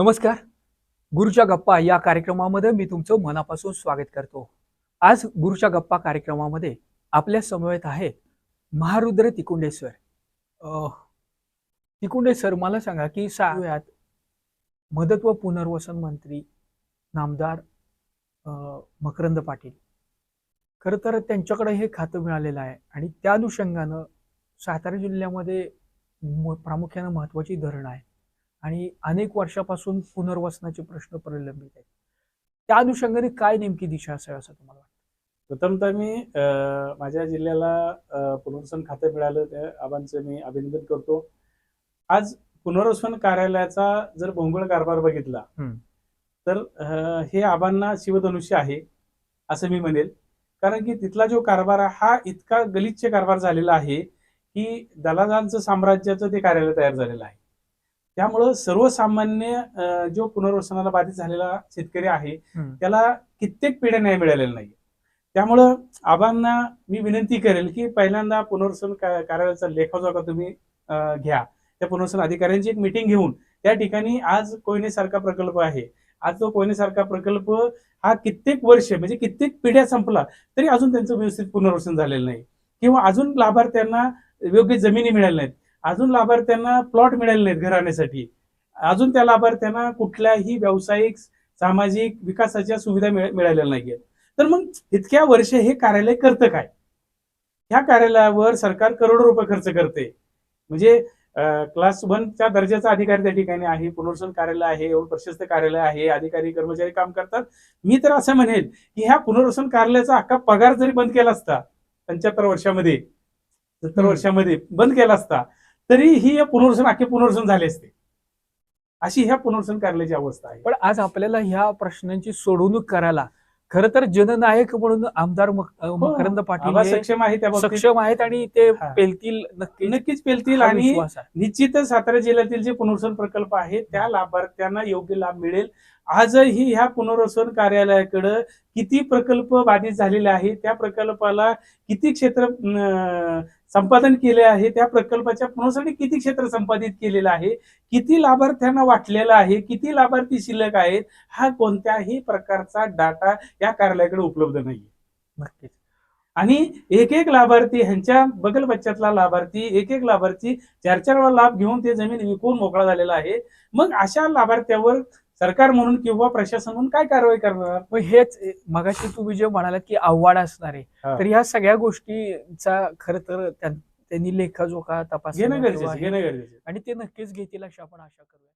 नमस्कार. गुरुच्या गप्पा या कार्यक्रमामध्ये मी तुमचं मनापासून स्वागत करतो. आज गुरुच्या गप्पा कार्यक्रमामध्ये आपल्या समवेत आहेत महारुद्र तिकुंडेश्वर. तिकुंडेश्वर तिकुंडे सर मला सांगा की सहाव्यात मदत व पुनर्वसन मंत्री नामदार मकरंद पाटील. खरं तर त्यांच्याकडे हे खातं मिळालेलं आहे आणि त्या अनुषंगानं सातारा जिल्ह्यामध्ये प्रामुख्यानं महत्त्वाची धरणं आहे आणि अनेक वर्षापासून पुनर्वसनाचे प्रश्न प्रलंबित आहेत. त्या अनुषंगाने काय नेमकी दिशा असावी असं तुम्हाला वाटतं? प्रथमतः मी अ, माझ्या जिल्ह्याला पुनर्वसन खातं मिळालं त्या आबांचं मी अभिनंदन करतो. आज पुनर्वसन कार्यालयाचा जर भोंगळ कारभार बघितला. तर हे आबांना शिवधनुष्य आहे असं मी म्हणेल. कारण की तिथला जो कारभार आहे हा इतका गलिच्छ कारभार झालेला आहे की दलालांचं साम्राज्याचं ते कार्यालय तयार झालेलं आहे. त्यामुळं सर्वसामान्य जो पुनर्वसनाला बाधित झालेला शेतकरी आहे. त्याला कित्येक पिढ्या न्याय मिळालेला नाही त्यामुळं आबांना मी विनंती करेल की पहिल्यांदा पुनर्वसन कार्यालयाचा लेखाजोखा तुम्ही घ्या. त्या पुनर्वसन अधिकाऱ्यांची एक मिटिंग घेऊन त्या ठिकाणी आज कोयने सारखा प्रकल्प आहे. आज तो कोयने सारखा प्रकल्प हा कित्येक वर्ष म्हणजे कित्येक पिढ्या संपला तरी अजून त्यांचं व्यवस्थित पुनर्वसन झालेलं नाही. किंवा अजून लाभार्थ्यांना योग्य जमिनी मिळाल्या नाहीत. अजून लाभार्थ्यांना प्लॉट मिळाले नाहीत घराण्यासाठी. अजून त्या लाभार्थ्यांना कुठल्याही व्यावसायिक सामाजिक विकासाच्या सुविधा मिळ- मिळालेल्या नाहीयेत. तर मग इतक्या वर्ष हे कार्यालय करतं काय? ह्या कार्यालयावर सरकार करोडो रुपये खर्च करते. म्हणजे क्लास वनच्या दर्जाचा अधिकारी त्या ठिकाणी आहे पुनर्वसन कार्यालय आहे एवढं प्रशस्त कार्यालय आहे अधिकारी कर्मचारी काम करतात. मी तर असं म्हणेन की ह्या पुनर्वसन कार्यालयाचा अख्खा पगार जरी बंद केला असता पंच्याहत्तर वर्षामध्ये सत्तर. वर्षामध्ये बंद केला असता तरी ही हे पुनर्वसन अख्खे पुनर्वसन झाले असते. अशी ह्या पुनर्वसन कार्यालयाची अवस्था आहे. पण आज आपल्याला ह्या प्रश्नांची सोडवणूक करायला खरं तर जननायक म्हणून आमदार अं, मकरंद पाटील हे सक्षम आहे त्या सक्षम आहेत आणि ते हा. पेलतील नक्की नक्कीच पेलतील आणि. निश्चितच सातारा जिल्ह्यातील जे पुनर्वसन प्रकल्प आहे त्या लाभार्थ्यांना योग्य लाभ मिळेल. आजही ह्या पुनर्वसन कार्यालयाकडं किती प्रकल्प बाधित झालेले आहे त्या प्रकल्पाला किती क्षेत्र संपादन केले आहे त्या प्रकल्पाच्या पुनर्वसनासाठी किती क्षेत्र संपादित केलेलं आहे किती लाभार्थ्यांना वाटलेलं आहे किती लाभार्थी शिल्लक आहेत हा कोणत्याही प्रकारचा डाटा या कार्यालयाकडे उपलब्ध नाही नक्कीच. आणि एक एक लाभार्थी ह्यांच्या बगल बच्च्यातला लाभार्थी एक एक लाभार्थी चार चार वेळा लाभ घेऊन ते जमीन विकून मोकळा झालेला आहे. मग अशा लाभार्थ्यावर सरकार म्हणून किंवा प्रशासन म्हणून काय कारवाई करणार मग हेच मगाशी तुम्ही जे म्हणालात की आव्हाड असणार आहे. तर ह्या सगळ्या गोष्टीचा खरं तर त्यां- त्यांनी लेखाजोखा तपास घेणं गरजेचं. आणि ते नक्कीच घेतील अशी आपण आशा करूया